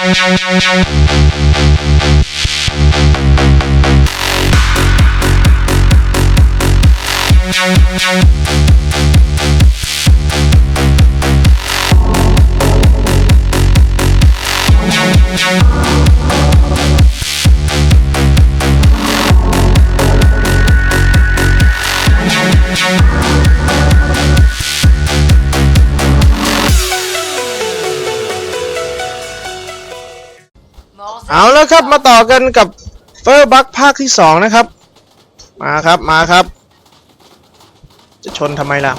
เอ ครับมาต่อกันกับเฟอร์บัคภาคที่สองนะครับ มาครับมาครับ จะชนทำไมล่ะ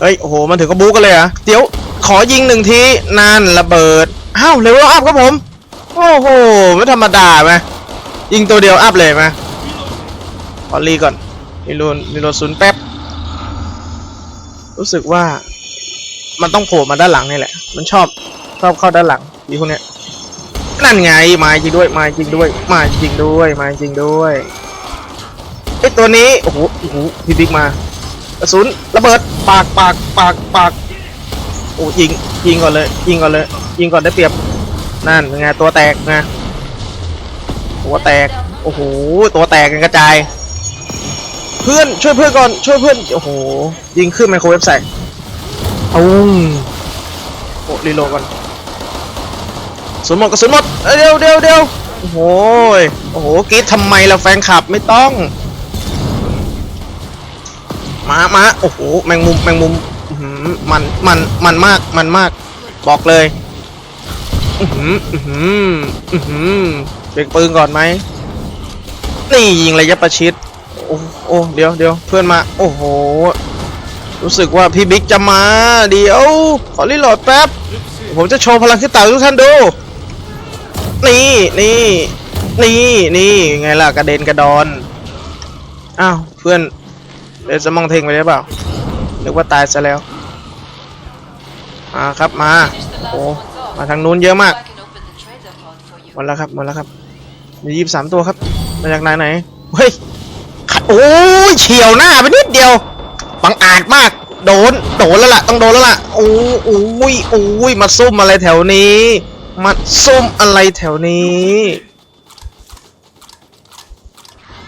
เฮ้ย โอ้โห มันถึงก็บู๊กันเลยอะเดี๋ยว ขอยิงหนึ่งทีนานระเบิด อ้าวเลเวลอัพครับผม โอ้โห ไม่ธรรมดาไหมยิงตัวเดียวอัพเลยไหมขอรีก่อนมีรูนมีรูนศูนย์แป๊บ รู้สึกว่ามันต้องโผล่มาด้านหลังนี่แหละ มันชอบชอบเข้าด้านหลังอีพวกเนี้ย นั่นไงมาจริงด้วยมาจริงด้วยมาจริงด้วยมาจริงด้วยไอตัวนี้โอ้โหโอ้โหพี่บิ๊กมากระสุนระเบิดปากปากปากปากโอ้ยิงยิงก่อนเลยยิงก่อนเลยยิงก่อนได้เปรียบนั่นไงตัวแตกไงตัวแตกโอ้โหตัวแตกกันกระจาย เพื่อนช่วยเพื่อนก่อนช่วยเพื่อนโอ้โหยิงขึ้นไมโครเว็บใส่เอาโอ้รีโหลดก่อน สุนหมดกระสุนหมดเเดี๋ยวเดี๋ยวเดี๋ยวโอ้โหยโอ้โหกรีดทำไมล่ะแฟนคลับไม่ต้องมามาโอ้โหแมงมุมแมงมุมมันมันมันมากมันมาก บอกเลยอือหืออือหืออือหือเบรกปืนก่อนไหมนี่ยิงระยะประชิดโอ้โอ้เดี๋ยวเดี๋ยวเพื่อนมา โอ้โห รู้สึกว่าพี่บิ๊กจะมา เดี๋ยว ขอรีโหลดแป๊บ ผมจะโชว์พลังขึ้นเต่าทุกท่านดู นี่นี่นี่นี่ไงล่ะกระเด็นกระดอนอ้าวเพื่อนเดี๋ยวจะมองเทงไปได้เปล่านึกว่าตายซะแล้วมาครับมาโอ้มาทางนู้นเยอะมากหมดแล้วครับหมดแล้วครับมียี่สามตัวครับมาจากไหนไหนเฮ้ยขัดโอ้ยเฉียวหน้าไปนิดเดียวบังอาจมากโดนโดนแล้วล่ะต้องโดนแล้วล่ะโอ้โอ้ยโอ้ยมาซุ่มอะไรแถวนี้ มาซุ่มอะไรแถวนี้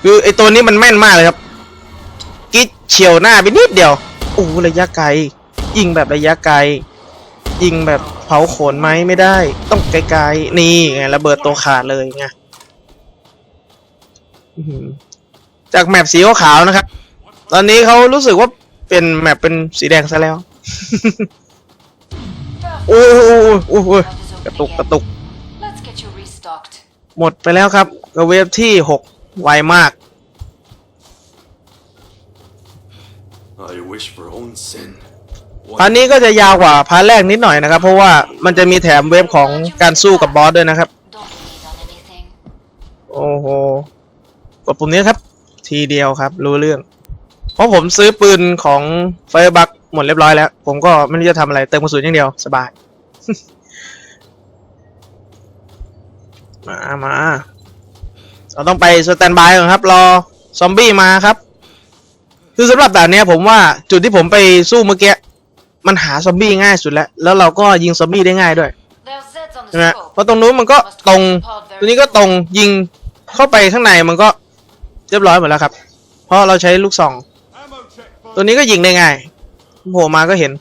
คือไอตัวนี้มันแม่นมากเลยครับ กิดเฉียวหน้าไปนิดเดียว โอ้ระยะไกล ยิงแบบระยะไกล ยิงแบบเผาขนไหมไม่ได้ ต้องไกลๆ นี่ไงระเบิดตัวขาดเลยไงจากแมปสีขาวนะครับ ตอนนี้เขารู้สึกว่าเป็นแมปเป็นสีแดงซะแล้ว โอ้โหโอ้โห กระตุกกระตุก Let's get you restocked. หมดไปแล้วครับกับเวฟที่หกไวมาก I wish for own sin. พาร์ทนี้ก็จะยาวกว่าพาร์ทแรกนิดหน่อยนะครับ เพราะว่ามันจะมีแถมเวฟของการสู้กับบอสด้วยนะครับ Don't bleed on anything. โอ้โหกดปุ่มนี้ครับ ทีเดียวครับ รู้เรื่อง เพราะผมซื้อปืนของไฟบักหมดเรียบร้อยแล้ว ผมก็ไม่รู้จะทำอะไร เติมกระสุนอย่างเดียว สบาย มามา เราต้องไปสแตนบายก่อนครับ รอซอมบี้มาครับ คือสำหรับด่านเนี้ยผมว่าจุดที่ผมไปสู้เมื่อกี้ มันหาซอมบี้ง่ายสุดแล้ว แล้วเราก็ยิงซอมบี้ได้ง่ายด้วยใช่ไหมเพราะตรงนู้นมันก็ตรง ตัวนี้ก็ตรงยิงเข้าไปข้างในมันก็เรียบร้อยหมดแล้วครับ เพราะเราใช้ลูกซอง ตัวนี้ก็ยิงได้ง่ายโผล่มาก็เห็น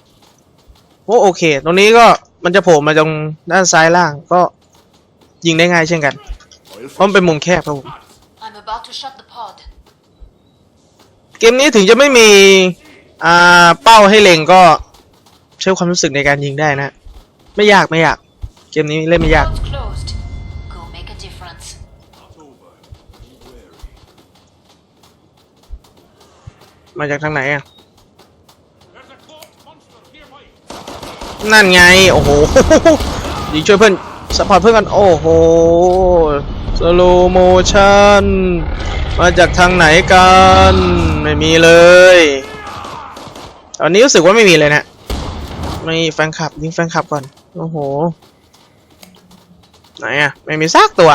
โอ้โอเค ตรงนี้ก็มันจะโผล่มาตรงด้านซ้ายล่างก็ ยิงได้ง่ายเช่นกันเพราะมันเป็นมุมแคบครับผม I'm about to shut the pod. เกมนี้ถึงจะไม่มีอ่าเป้าให้เล็งก็ใช้ความรู้สึกในการยิงได้นะ ไม่ยากไม่ยาก เกมนี้เล่นไม่ยาก Pod's closed. Go make a difference. มาจากทางไหนอะ นั่นไง โอ้โห ยิงช่วยเพื่อน สปอร์ตเพื่อนกัน โอ้โหสโลโมชั่นมาจากทางไหนกัน ไม่มีเลยตอนนี้รู้สึกว่าไม่มีเลยนะไม่แฟนคลับยิงแฟนคลับก่อน โอ้โห ไหนอะไม่มีซากตัว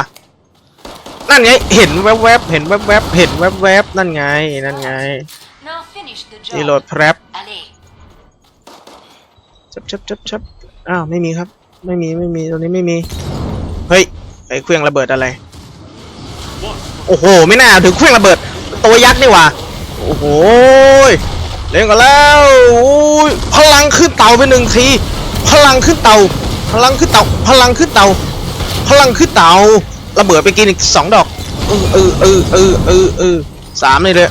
นั่นไง เห็นแวบๆ เห็นแวบๆ เห็นแวบๆ นั่นไง นั่นไง Now finish the รีโหลด job. แพรบ Allez. ชับชับชับชับอ้าว ไม่มีครับ ไม่มีไม่มีตรงนี้ไม่มี เฮ้ยไอ้เครื่องระเบิดอะไร โอ้โห ไม่น่าถึงเครื่องระเบิด ตัวยักษ์นี่หว่า โอ้โหเล่นกันแล้วโอ้ยพลังขึ้นเต่าไปหนึ่งที พลังขึ้นเต่า พลังขึ้นเต่า พลังขึ้นเต่า พลังขึ้นเต่า ระเบิดไปกินอีกสองดอก เออเออเออเออเออเออสามเลยเลย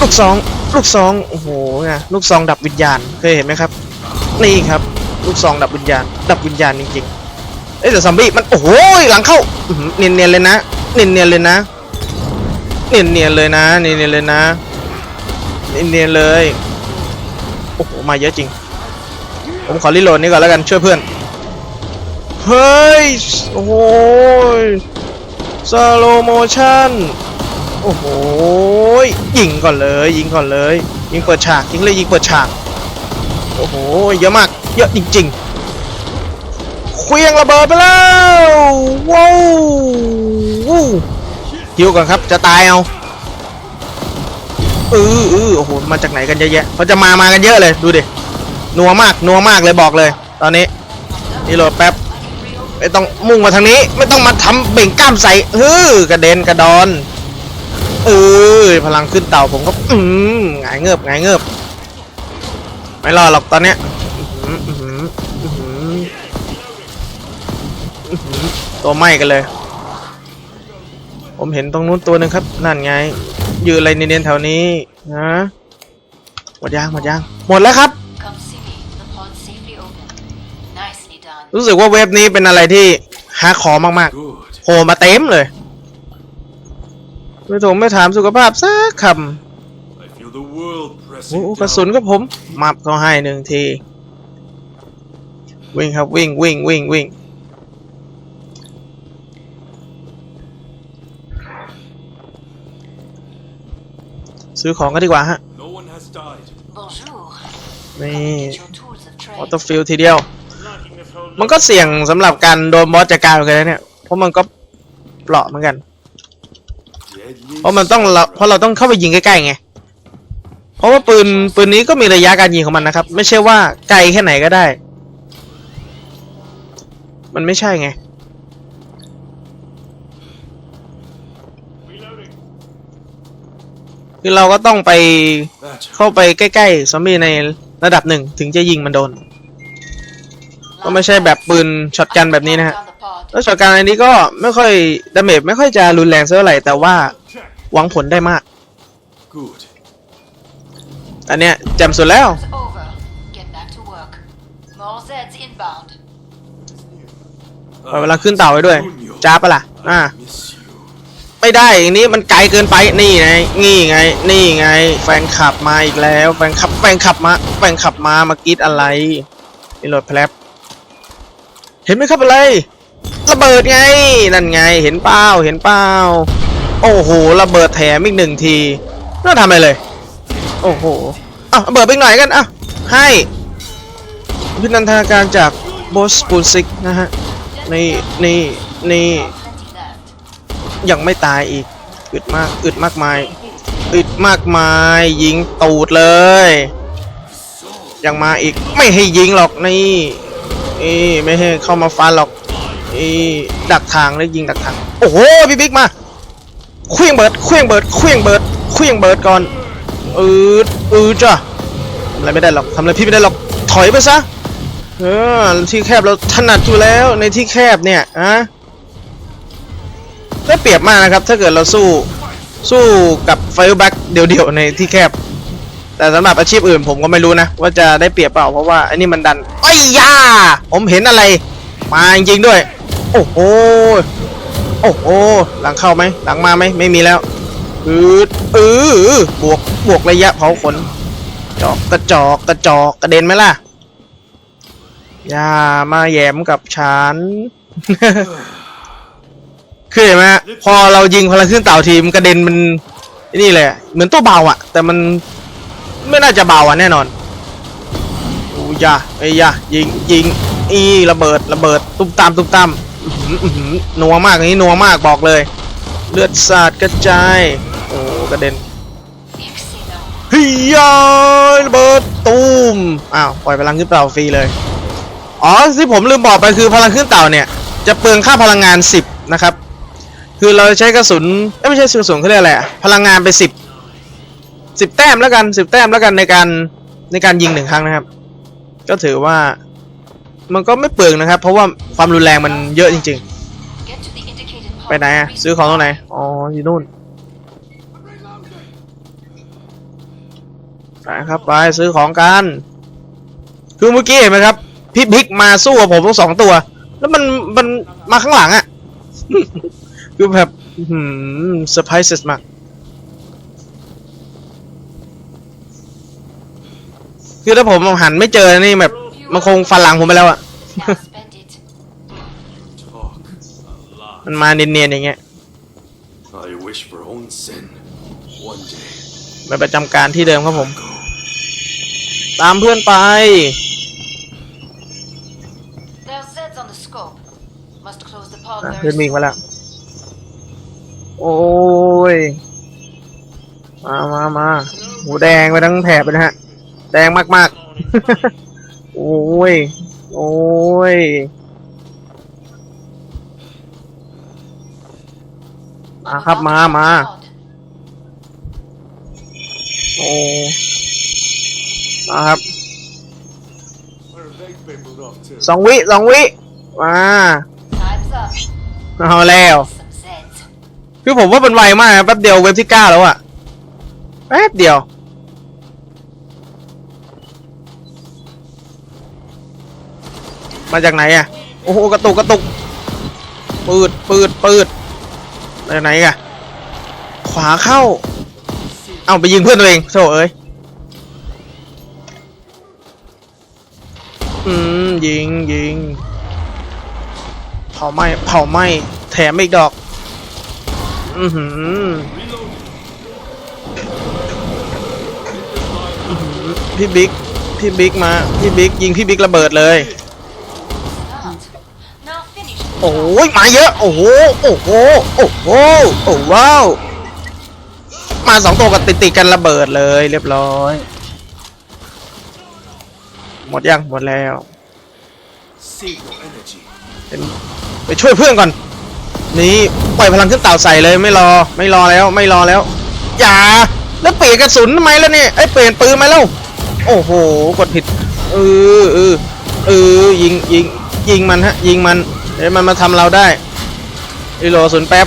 ลูกซองลูกซองโอ้โหไงลูกซองดับวิญญาณเคยเห็นไหมครับ นี่ครับ ลูกซองดับวิญญาณ ดับวิญญาณจริงๆ เอ้ยแต่ซอมบี้มันโอ้โหหลังเข้าอื้อหือเนียนๆเลยนะเนียนๆเลยนะ เนียนเนียนๆเลยนะ เนียนเนียนๆเลยนะ เนียนเนียนเลย โอ้โหมาเยอะจริง ผมขอรีโหลดนี่ก่อนแล้วกันช่วยเพื่อน เฮ้ย โอ้โหสโลโมชั่น โอ้โห ยิงก่อนเลย ยิงก่อนเลย ยิงเปิดฉาก ยิงเลยยิงเปิดฉาก โอ้โห เยอะมาก เยอะจริงๆเควียงระเบิดไปแล้วว้าววู้ฮิวก่อนครับ จะตายเอาเออเออโอ้โห มาจากไหนกันเยอะแยะเขาจะมา มากันเยอะเลย ดูดิ นัวมาก นัวมากเลยบอกเลย ตอนนี้ นี่โหลดแป๊บ ไม่ต้องมุ่งมาทางนี้ ไม่ต้องมาทำเบ่งกล้ามใส่เฮ้อกระเด็นกระดอน เออพลังขึ้นเต่าผมก็ อืมหงายเงือบหงายเงือบ ไม่รอดหรอกตอนเนี้ยตัวไหม้กันเลย ผมเห็นตรงนู้นตัวหนึ่งครับ นั่นไง ยืนอะไรเนียนๆแถวนี้นะหมดยางหมดยาง หมดแล้วครับ รู้สึกว่าเว็บนี้เป็นอะไรที่ฮาร์ดคอมากๆโผล่มาเต็มเลย ไม่ถงไม่ถามสุขภาพสักค I feel the world ำ โอ้ pressing กระสุน down. ก็ผมมับเขาให้หนึ่งที วิ่งครับวิ่งวิ่งวิ่งวิ่งซื้อของกันดีกว่าฮะ No one has died. Bonjour. นี่ Come get your tools of ออ trade. โตฟิลทีเดียว มันก็เสี่ยงสำหรับการโดนบอสจัดการเหมือนกันนะเนี่ย เพราะมันก็เปราะเหมือนกัน Deadly เพราะมันต้องเราเพราะเราต้องเข้าไปยิงใกล้ๆไงเพ ราะว่าปืนปืนนี้ก็มีระยะการยิงของมันนะครับ ไม่ใช่ว่าไกลแค่ไหนก็ได้ มันไม่ใช่ไง คือเราก็ต้องไปเข้าไปใกล้ๆซอมบี้ในระดับหนึ่งถึงจะยิงมันโดน ก็ไม่ใช่แบบปืนช็อตกันแบบนี้นะฮะแล้วช็อตกันอันนี้ก็ไม่ค่อยดาเมจไม่ค่อยจะรุนแรงเท่าไหร่แต่ว่าหวังผลได้มาก อันเนี้ยแจำสุดแล้ว It's over. Get back to work. More Zeds inbound. ปล่อยเวลาขึ้นเต่าไว้ด้วย Junior, จ้าปะล่ะ อ่า I miss you. ไม่ได้อย่างนี้มันไกลเกินไป นี่ไง นี่ไง นี่ไง แฟนขับมาอีกแล้ว แฟนขับ แฟนขับมา แฟนขับมา มากรีดอะไรนี่โหลดแพลบเห็นไหมครับอะไร ระเบิดไง นั่นไง เห็นเปล่าเห็นเปล่าโอ้โห ระเบิดแถมอีกหนึ่งทีน่าทำอะไรเลย โอ้โหอะเบิดไปหน่อยกันอะให้พินันทาการจากบอสปูซิกนะฮะนี่นี่นี่ยังไม่ตายอีกอึดมากอึดมากมายอึดมากมายยิงตูดเลย ยังมาอีกไม่ให้ยิงหรอกนี่นี่ไม่ให้เข้ามาฟันหรอกนี่ดักทางแล้วยิงดักทาง โอ้โหพี่บิ๊กมาเคลื่องเบิดเคลื่องเบิดเคลื่องเบิดเคลื่องเบิดก่อน อืดอืดจ้ะทำอะไรไม่ได้หรอกทำอะไรพี่ไม่ได้หรอกถอยไปซะเออที่แคบเราถนัดอยู่แล้วในที่แคบเนี่ยอะได้เปรียบมากนะครับ ถ้าเกิดเราสู้สู้กับไฟแบ็กเดี่ยวๆในที่แคบ แต่สำหรับอาชีพอื่นผมก็ไม่รู้นะ ว่าจะได้เปรียบเปล่าเพราะว่าอันนี้มันดันไอ้ยยาผมเห็นอะไร มาจริงๆด้วย โอ้โหโอ้โหหลังเข้าไหมหลังมาไหมไม่มีแล้ว อืดเออบวกบวกระยะเผาขนจอกกระจอกกระจอกกระเด็นไหมล่ะ อย่ามาแหยมกับฉันคือเห็นไหมฮะพอเรายิงพลังขึ้นเต่าทีมกระเด็นมันนี่เลยอะเหมือนตัวเบาอะแต่มันไม่น่าจะเบาอะแน่นอนอู้ยาไอ้ยายิงยิงอีระเบิดระเบิดตุ้มตามตุ้มตามหนัวมากอันนี้นัวมากบอกเลย เลือดสาดกระจาย อ้กระเด็นเฮียระเบิดตูมอ้าวปล่อยพลังขึ้นเต่าฟรีเลย อ๋อที่ผมลืมบอกไปคือพลังขึ้นเต่าเนี่ย จะเปลืองค่าพลังงาน 10 นะครับ คือเราใช้กระสุนไม่ใช่กระสุนเขาเรียกอะไรอะพลังงานไป 10 10 แต้มแล้วกัน 10 แต้มแล้วกันในการในการยิงหนึ่งครั้งนะครับ ก็ถือว่ามันก็ไม่เปลืองนะครับ เพราะว่าความรุนแรงมันเยอะจริง ๆ ไปไหนอะซื้อของตรงไหน อ๋ออยู่นู่น ไปครับไปซื้อของกัน คือเมื่อกี้เห็นไหมครับพี่บิ๊กมาสู้กับผมทั้งสองตัว แล้วมันมันมาข้างหลังอะคือแบบเซอร์ไพรส์มากคือถ้าผมหันไม่เจอนี่แบบมันคงฟันหลังผมไปแล้วอะ Now spend it. Talk a lot. มันมาเนียนๆอย่างเงี้ย I wish for onsen. One day. ไปประจำการที่เดิมครับผม Go. ตามเพื่อนไป There's Zeds on the scope. Must close the pod อะ very เพื่อนวิ่ง soon. มาแล้วโอ้ย มามามาหูแดงไปทั้งแถบเลยนะฮะ แดงมากๆ โอ้ย โอ้ย มาครับมา มา Pod. โอ้ มาครับสองวิสองวิมา Time's up. เอาแล้ว Some Zeds. คือผมว่ามันไวมากนะแป๊บเดียวเว็บที่เก้าแล้วอะแป๊บเดียวมาจากไหนอะโอ้โห กระตุก กระตุก ปืด ปืด ปืดมาจากไหนอะขวาเข้า เอาไปยิงเพื่อนตัวเองโธ่เอ้ย ยิงยิงเผาไหมเผาไหมแถมอีกดอก อือหือพี่บิ๊กพี่บิ๊กมา พี่บิ๊กยิงพี่บิ๊กระเบิดเลย โอ้ยมาเยอะ โอ้โห โอ้โห โอ้โห โอ้ว้าว มาสองตัวกันติดติดกันระเบิดเลยเรียบร้อย หมดยังหมดแล้ว เป็นไปช่วยเพื่อนก่อน นี่ปล่อยพลังขึ้นเต่าใส่เลยไม่รอไม่รอแล้วไม่รอแล้ว อย่า แล้วเปลี่ยนกระสุนทำไมแล้วเนี่ยไอ้เปลี่ยนปืนมาแล้ว โอ้โห กดผิดเออเออเออยิงยิงยิงมันฮะ ยิงมันเดี๋ยวมันมาทำเราได้รีโลสุนแป๊บ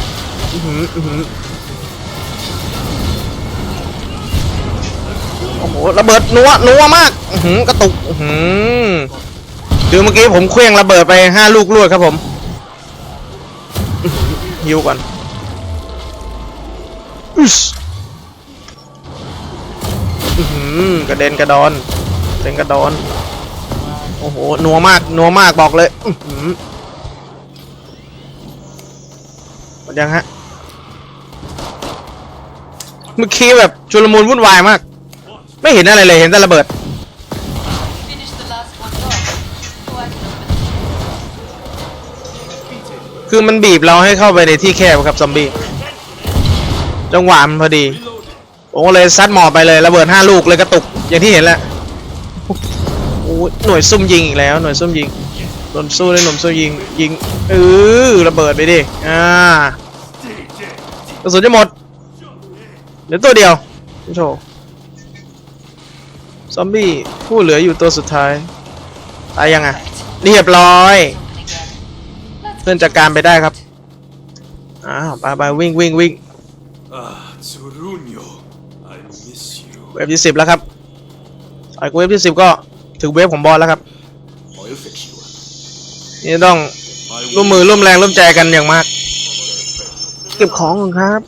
โอ้โหระเบิดนัวนัวมากกระตุก อื คือเมื่อกี้ผมเคลื่องระเบิดไปห้าลูกรวดครับผมหิวก่อนอึชกระเด็นกระดอนกระเด็นกระดอน โอ้โหนัวมากนัวมากบอกเลยอื้อหือหมดยังฮะ เมื่อกี้แบบชุลมุนวุ่นวายมาก ไม่เห็นอะไรเลยเห็นแต่ระเบิด คือมันบีบเราให้เข้าไปในที่แคบครับซอมบี้จังหวะมันพอดีผมก็เลยซัดหมอไปเลยระเบิดห้าลูกเลยกระตุกอย่างที่เห็นแหละโอ้ยหน่วยซุ่มยิงอีกแล้วหน่วยซุ่มยิงโดนสู้ได้หน่มสู้ยิงยิงเออระเบิดไปดิอ่ากระสุนจะหมดเหลือตัวเดียวโชว์ซอมบี้ผู้เหลืออยู่ตัวสุดท้ายตายยังอะเรียบร้อย พื่อนจัดการไปได้ครับอ้าวไปไปวิ่งวิ่งวิ่ง Ah, Tsurunyo. I miss you. เวฟที่สิบแล้วครับไอ้กูเวฟที่สิบก็ถึงเวฟของบอสแล้วครับ I'll fix you. นี่ต้อง I ร่วมมือร่วมแรงร่วมใจกันอย่างมาก เก็บของก่อนครับ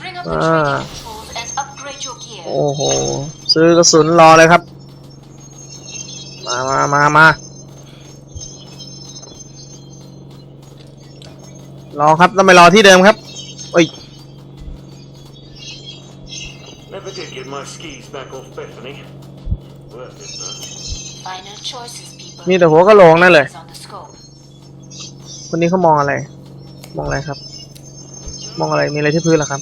bring up the Ah. training controls and upgrade your gear. โอ้โห ซื้อกระสุนรอเลยครับ มามามามา รอครับต้องไปรอที่เดิมครับโอ้ย Never did get my skis back off Bethany. Worth it, though. Final choices, people. มีแต่หัวกะโหลกนั่นเลย Is on the scope. คนนี้เขามองอะไร มองอะไรครับ มองอะไร มีอะไรที่พื้นเหรอครับ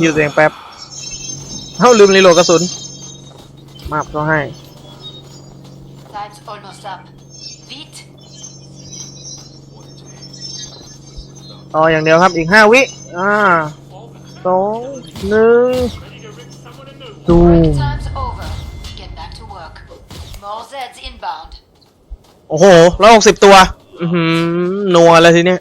อยู่ตัวเองแป๊บเฮ้าลืมรีโหลดกระสุน มาบก็ให้ Time's almost up. Beat. ต่ออย่างเดียวครับอีกห้าวิ อ่าสองหนึ่งตูม Break time's over. Get back to work. More Zeds inbound. โอ้โหร้อยหกสิบตัว อือหือนัวเลยทีเนี้ย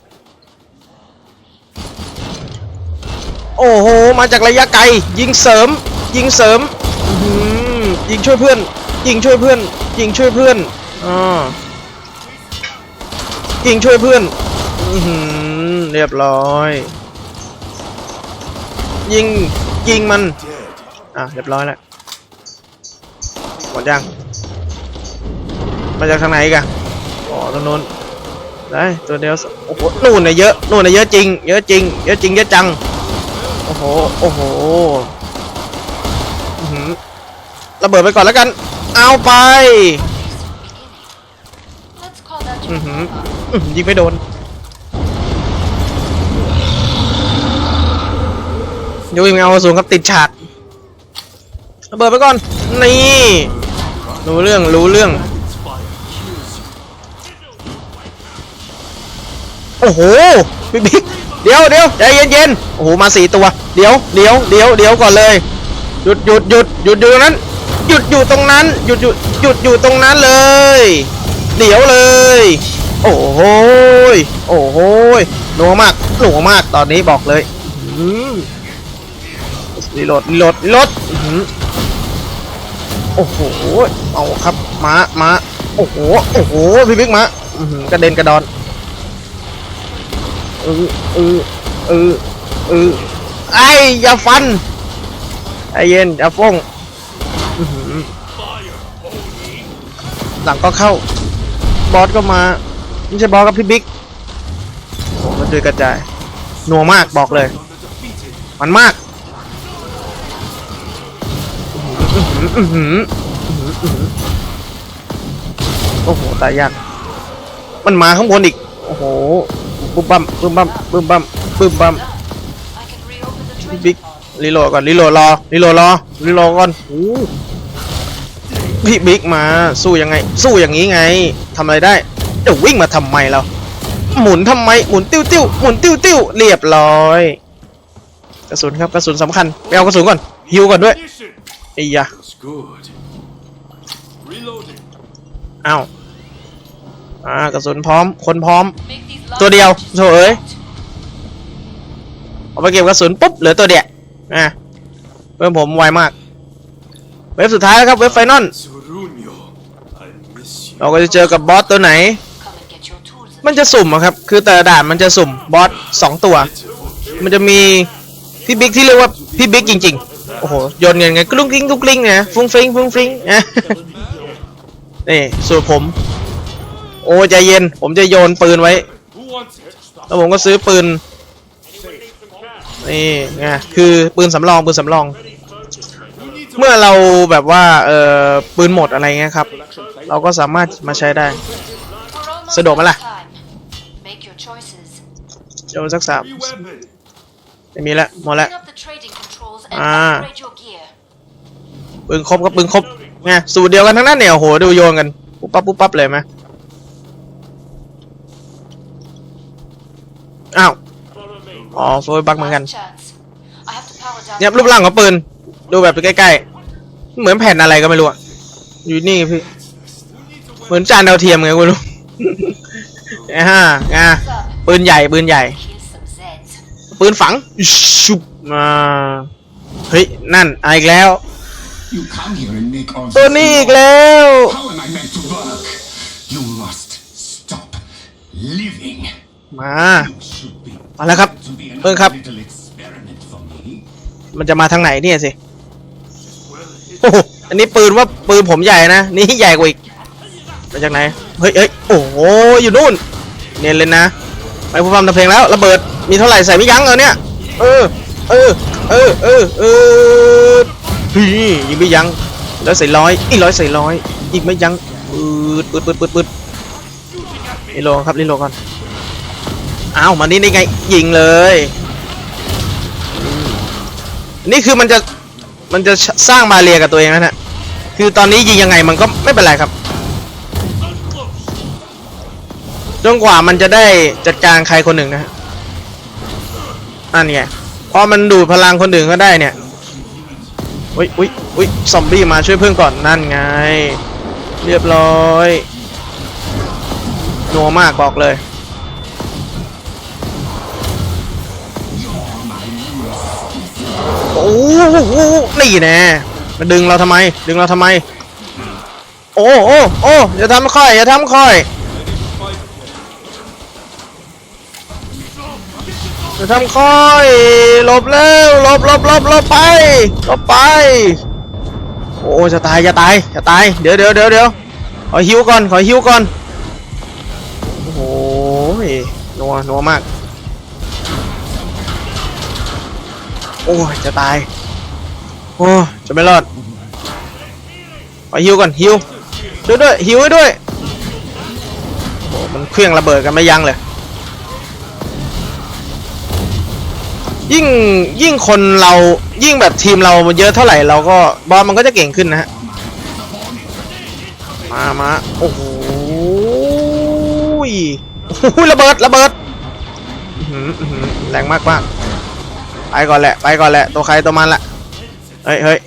โอ้โห มาจากระยะไกล ยิงเสริม ยิงเสริม อือหือยิงช่วยเพื่อน ยิงช่วยเพื่อน ยิงช่วยเพื่อนอ่ายิงช่วยเพื่อนอือหือเรียบร้อย ยิงยิงมัน อะเรียบร้อยแล้วหมดยังมาจากทางไหนกันอ๋อตรงนู้นได้ตัวเดียวโอ้โหนู่นน่ะเยอะนู่นน่ะเยอะจริง เยอะจริง เยอะจริงเยอะจัง โอ้โห โอ้โหหือระเบิดไปก่อนแล้วกัน เอาไป Beginning. Let's call that your Mhm. warm-up. อื้อหือยิงไม่โดนยูยิงเอาสูงครับติดฉากระเบิดไปก่อน นี่ รู้เรื่อง รู้เรื่อง โอ้โหพี่บิ๊กเดี๋ยวเดี๋ยวใจเย็นๆโอ้โห มาสี่ตัว เดี๋ยวเดี๋ยวเดี๋ยวเดี๋ยวก่อนเลย หยุดหยุดหยุดหยุดอยู่ตรงนั้น หยุดอยู่ตรงนั้น หยุดหยุดหยุดอยู่ตรงนั้นเลย เดี๋ยวเลย โอ้โหโอ้โหหนัวมากหนัวมากตอนนี้บอกเลยรีโหลดรีโหลดรีโหลดอื้อหือโอ้โหเอาครับมามาโอ้โหโอ้โหพี่บิ๊กมาอื้อหือกระเด็นกระดอนเออเออเออเออไอ้อย่าฟันใจเย็นอย่าฟ้อง หลังก็เข้า บอสก็มาไม่ใช่บอสกับพี่บิ๊กโอ้มันดือกระจายหนัวมากบอกเลย มันมากโอ้โหตายยาก มันมาข้างบนอีก โอ้โหบึ้มบัมบึ้มบัมบึ้มบัมบึ้มบัมบิ๊กรีโหลดก่อนรีโหลดรอรีโหลดรอรีโหลดก่อนโอ้ พี่บิ๊กมาสู้ยังไง สู้อย่างนี้ไงทำอะไรได้จะวิ่งมาทำไมเรา หมุนทำไมหมุนติ้วติ้วหมุนติ้วติ้วเรียบร้อย กระสุนครับกระสุนสำคัญไปเอากระสุนก่อนฮิวก่อนด้วยไอ้ยะอ้าวอ่ากระสุนพร้อมคนพร้อม ตัวเดียวโถเอ้ยเอาไปเก็บกระสุนปุ๊บเหลือตัวเดียวอะเพื่อนผมไวมาก เว็บสุดท้ายแล้วครับเว็บไฟนอล Zurunio, I miss you. เราก็จะเจอกับบอสตัวไหน มันจะสุ่มอะครับ คือแต่ละด่านมันจะสุ่มบอสสองตัว มันจะมีพี่บิ๊กที่เรียกว่าพี่บิ๊กจริง ๆ โอ้โหโยนเงินไงกลุ้งกลิ้งกลุ้งกลิ้งเนี่ยฟุ้งฟิ้งฟุ้งฟิ้งนะนี่ส่วนผม โอ้ใจเย็น ผมจะโยนปืนไว้ แล้วผมก็ซื้อปืนนี่ไงคือปืนสำรองปืนสำรอง เมื่อเราแบบว่าเออปืนหมดอะไรเงี้ยครับ เราก็สามารถมาใช้ได้ สะดวกไหมล่ะ out of time. Make your choices. โยนสักสามไม่มีละหมดละ Bring up the trading controls and Ah. upgrade your gear. ปืนครบก็ปืนครบไงสูตรเดียวกันทั้งนั้นเนี่ยโหดูโยนกันปุ๊บปั๊บปุ๊บปั๊บเลยไหมอ้าวอ๋อโฟยบักเหมือนกันเนี่ยรูปร่างของปืน ดูแบบใกล้ๆ เหมือนแผ่นอะไรก็ไม่รู้อะอยู่นี่พี่ เหมือนจานดาวเทียมไงกูรู้อ่าอ่า What's up? ปืนใหญ่ปืนใหญ่ Kill some Zeds. ปืนฝังชุบมาเฮ้ย นั่นเอาอีกแล้ว You come here and make all ตัว this นี้อีก noise. แล้ว How am I meant to work? You must stop living. มา You should be มาแล้วครับ to be เพิ่งครับ another little experiment for me. มันจะมาทางไหนเนี่ยสิ โอ้โหอันนี้ปืนว่าปืนผมใหญ่นะ นี่ใหญ่กว่าอีก มาจากไหน เฮ้ยเฮ้ยโอ้โห อยู่นู่น เนียนเลยนะ ไปผู้ฟังทำเพลงแล้ว ระเบิด มีเท่าไหร่ใส่ไม่ยั้งเออเนี่ย เออ เออ เออ เออ เออพี่ยิงไม่ยั้งร้อยใส่ร้อย อีกร้อยใส่ร้อยยิงไม่ยั้งปืดปืดปืดปืดปืดรีโหลดครับรีโหลดก่อนอ้าวมานี่ได้ไง ยิงเลยอืมนี่คือมันจะ มันจะสร้างบาเรียกับตัวเองนะเนี่ยคือตอนนี้ยิงยังไงมันก็ไม่เป็นไรครับจนกว่ามันจะได้จัดการใครคนหนึ่งนะฮะนั่นไงพอมันดูดพลังคนอื่นก็ได้เนี่ยอุ้ยอุ้ยอุ้ยซอมบี้มาช่วยเพื่อนก่อนนั่นไง เรียบร้อยนัวมากบอกเลย อ้โหนี่แน่มาดึงเราทำไม ดึงเราทำไม โอ้โอ้โอ้อย่าทำค่อยอย่าทำค่อยอย่าทำค่อยหลบเร็วหลบหลบหลบหลบไปหลบไป โอ้จะตายจะตายจะตายเดี๋ยวเดี๋ยวเดี๋ยวเดี๋ยวขอฮิวก่อนขอฮิวก่อนโอ้โหนัวนัวมาก โอ้ยจะตาย โอ้จะไม่รอดขอฮิวก่อนฮิวด้วยด้วยฮิวด้วยโอ้มันเครื่องระเบิดกันไม่ยั้งเลยยิ่งยิ่งคนเรายิ่งแบบทีมเราเยอะเท่าไหร่เราก็บอลมันก็จะเก่งขึ้นนะฮะมามาโอ้โหยโอ้โหระเบิดระเบิดแรงมากมาก ไปก่อนแหละ ไปก่อนแหละ ตัวใครตัวมันละเฮ้ยเฮ้ย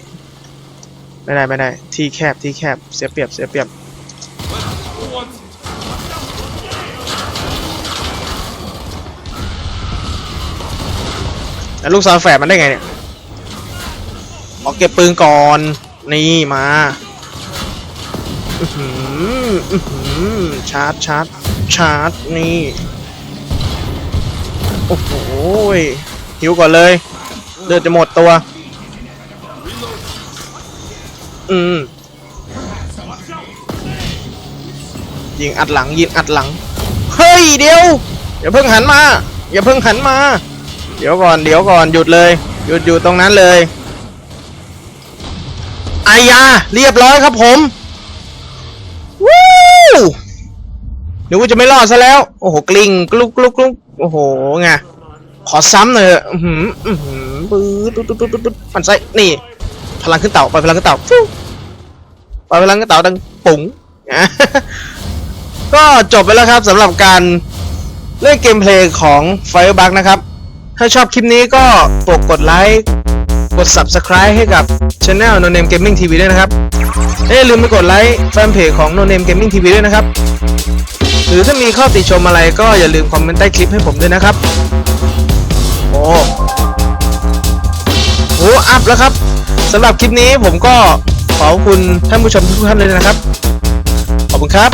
ไม่ได้ไม่ได้ ที่แคบที่แคบ เสียเปรียบเสียเปรียบ แล้วลูกซอนแฝดมันได้ไงเนี่ยออเก็บปืนก่อน นี่มาอื้อหืออื้อหือชาร์จชาร์จชาร์จนี่ โอ้โห หิวก่อนเลยเลือดจะหมดตัว อืมยิงอัดหลังยิงอัดหลัง เฮ้ยเดี๋ยวอย่าเพิ่งหันมา อย่าเพิ่งหันมา เดี๋ยวก่อนเดี๋ยวก่อนหยุดเลยหยุดอยู่ตรงนั้นเลยอายาเรียบร้อยครับผมวู้นึกว่าจะไม่รอดซะแล้ว โอ้โหกลิ้งกลุกกลุกกลุกโอ้โหไง ขอซ้ำหน่อยอะอื้อหืออือหือปื๊ดตุ๊ดตุ๊ดตุ๊ดตุ๊ดมันไส้นี่ พลังขึ้นเต่าไปล่อยพลังขึ้นเต่าฟิวปล่อยพลังขึ้นเต่าดังปุ๋งอะก็จบไปแล้วครับสำหรับการเล่นเกมเพลย์ของ Firebug นะครับ ถ้าชอบคลิปนี้ก็โปรดกดไลค์ กด Subscribe ให้กับ Channel No Name Gaming TV ด้วยนะครับอย่าลืมไปกดไลค์แฟนเพจของ No Name Gaming TV ด้วยนะครับ หรือถ้ามีข้อติชมอะไรก็อย่าลืมคอมเมนต์ใต้คลิปให้ผมด้วยนะครับ โอ้โหอัพแล้วครับสำหรับคลิปนี้ผมก็ขอบคุณท่านผู้ชมทุกท่านเลยนะครับ ขอบคุณครับ